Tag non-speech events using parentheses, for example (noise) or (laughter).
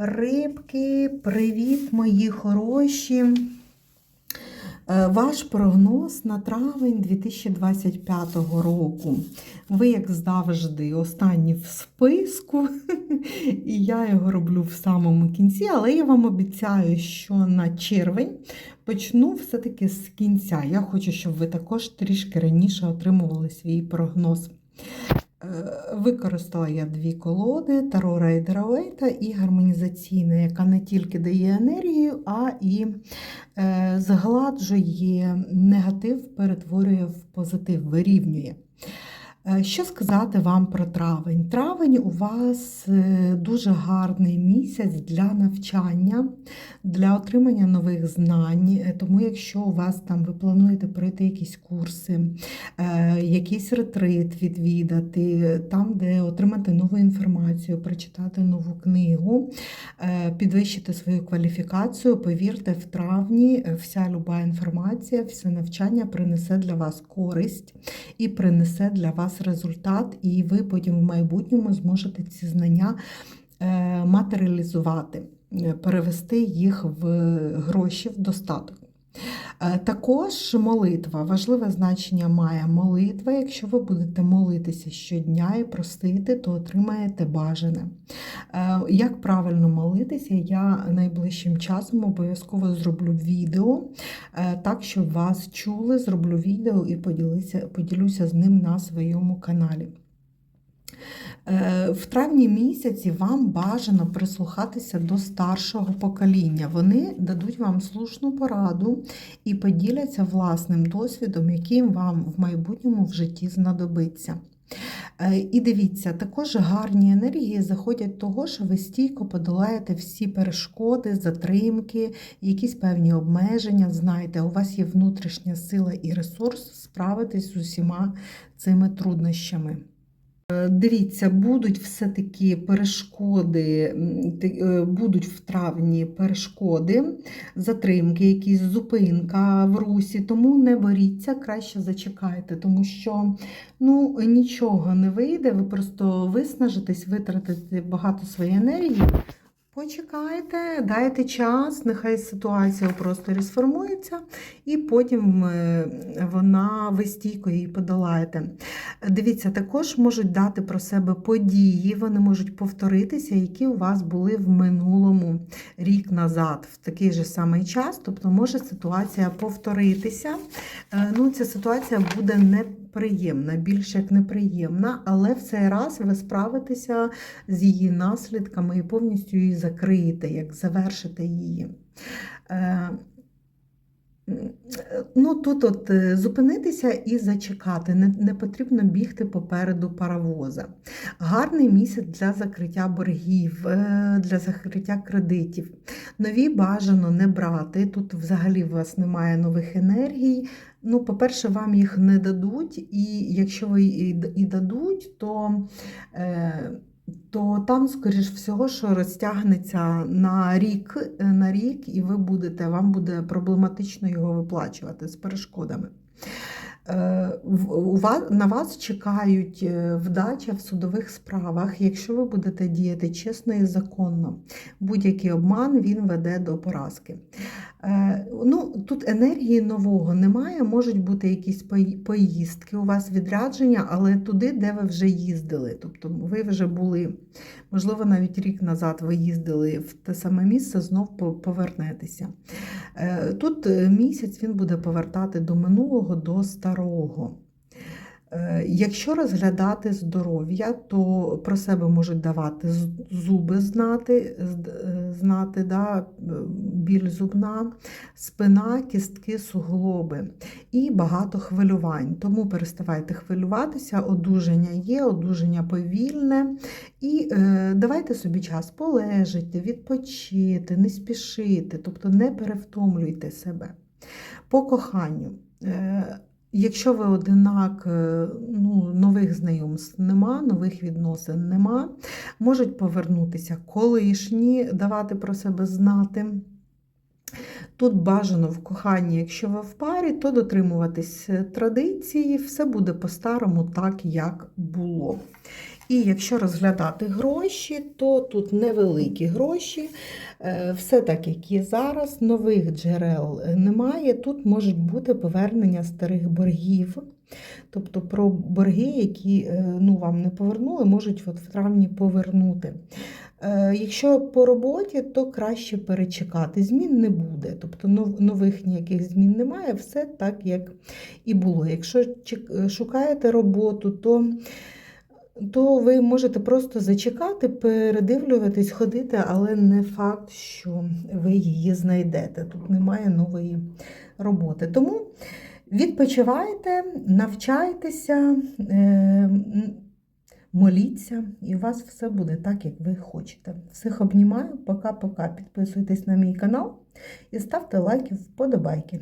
Рибки, привіт, мої хороші. Е, Ваш прогноз на травень 2025 року. Ви, як завжди, останні в списку, (laughs) і я його роблю в самому кінці, але я вам обіцяю, що на червень почну все-таки з кінця. Я хочу, щоб ви також трішки раніше отримували свій прогноз. Використала я дві колоди: Таро Райдера Уейта і гармонізаційна, яка не тільки дає енергію, а і е, згладжує негатив, перетворює в позитив, вирівнює. Е, Що сказати вам про травень? Травень у вас е, дуже гарний місяць для навчання, для отримання нових знань. Е, Тому, якщо у вас там ви плануєте пройти якісь курси, якийсь ретрит відвідати, там, де отримати нову інформацію, прочитати нову книгу, підвищити свою кваліфікацію, повірте, в травні вся люба інформація, все навчання принесе для вас користь і принесе для вас результат, і ви потім в майбутньому зможете ці знання е, матеріалізувати, е, перевести їх в гроші, в достаток. Е, Також молитва. Важливе значення має молитва. Якщо ви будете молитися щодня і просити, то отримаєте бажане. Е, Як правильно молитися, я найближчим часом обов'язково зроблю відео, е, так, щоб вас чули, зроблю відео і поділюся, поділюся з ним на своєму каналі. Е, В травні місяці вам бажано прислухатися до старшого покоління. Вони дадуть вам слушну пораду і поділяться власним досвідом, яким вам в майбутньому в житті знадобиться. Е, І дивіться, також гарні енергії заходять того, що ви стійко подолаєте всі перешкоди, затримки, якісь певні обмеження. Знаєте, у вас є внутрішня сила і ресурс справитись з усіма цими труднощами. Е, Дивіться, будуть все-таки перешкоди, е, будуть в травні перешкоди, затримки, якісь зупинка в русі, тому не боріться, краще зачекайте, тому що ну, нічого не вийде, ви просто виснажитесь, витратите багато своєї енергії. Почекайте, дайте час, нехай ситуація у просторі і потім е, вона ви стійко її подолаєте. Дивіться, також можуть дати про себе події, вони можуть повторитися, які у вас були в минулому рік назад, в такий же самий час. Тобто може ситуація повторитися. Е, Ну, ця ситуація буде неприємна, більш як неприємна, але в цей раз ви справитеся з її наслідками і повністю її закриєте, як завершите її. Е, Ну, тут от е, зупинитися і зачекати. Не, не потрібно бігти попереду паровоза. Гарний місяць для закриття боргів, е, для закриття кредитів. Нові бажано не брати. Тут взагалі у вас немає нових енергій. Ну, по-перше, вам їх не дадуть, і якщо ви і дадуть, то, е, то там, скоріш всього, що розтягнеться на рік, е, на рік, і ви будете, вам буде проблематично його виплачувати з перешкодами. Е, на вас чекають вдача в судових справах, якщо ви будете діяти чесно і законно. Будь-який обман він веде до поразки. Е, Ну, тут енергії нового немає, можуть бути якісь поїздки, у вас відрядження, але туди, де ви вже їздили. Тобто ви вже були, можливо, навіть рік назад ви їздили в те саме місце, знов повернетеся. Е, Тут е, місяць він буде повертати до минулого, до старого. Е, Якщо розглядати здоров'я, то про себе можуть давати зуби знати, е, знати да, е, біль зубна, спина, кістки, суглоби і багато хвилювань. Тому переставайте хвилюватися, одужання є, одужання повільне. І е, давайте собі час полежати, відпочити, не спішити, тобто не перевтомлюйте себе. По коханню. Е, Якщо ви одинак, е, ну, нових знайомств нема, нових відносин нема, можуть повернутися колишні, давати про себе знати. Тут бажано в коханні, якщо ви в парі, то дотримуватись традиції, все буде по-старому так, як було. І якщо розглядати гроші, то тут невеликі гроші, е, все так, як є зараз, нових джерел е, немає. Тут можуть бути повернення старих боргів. Тобто про борги, які е, ну, вам не повернули, можуть от в травні повернути. Е, Якщо по роботі, то краще перечекати. Змін не буде. Тобто нових ніяких змін немає, все так, як і було. Якщо е, шукаєте роботу, то то ви можете просто зачекати, передивлюватись, ходити, але не факт, що ви її знайдете. Тут немає нової роботи. Тому відпочивайте, навчайтеся, е, моліться, і у вас все буде так, як ви хочете. Всіх обнімаю, пока-пока. Підписуйтесь на мій канал і ставте лайки, вподобайки.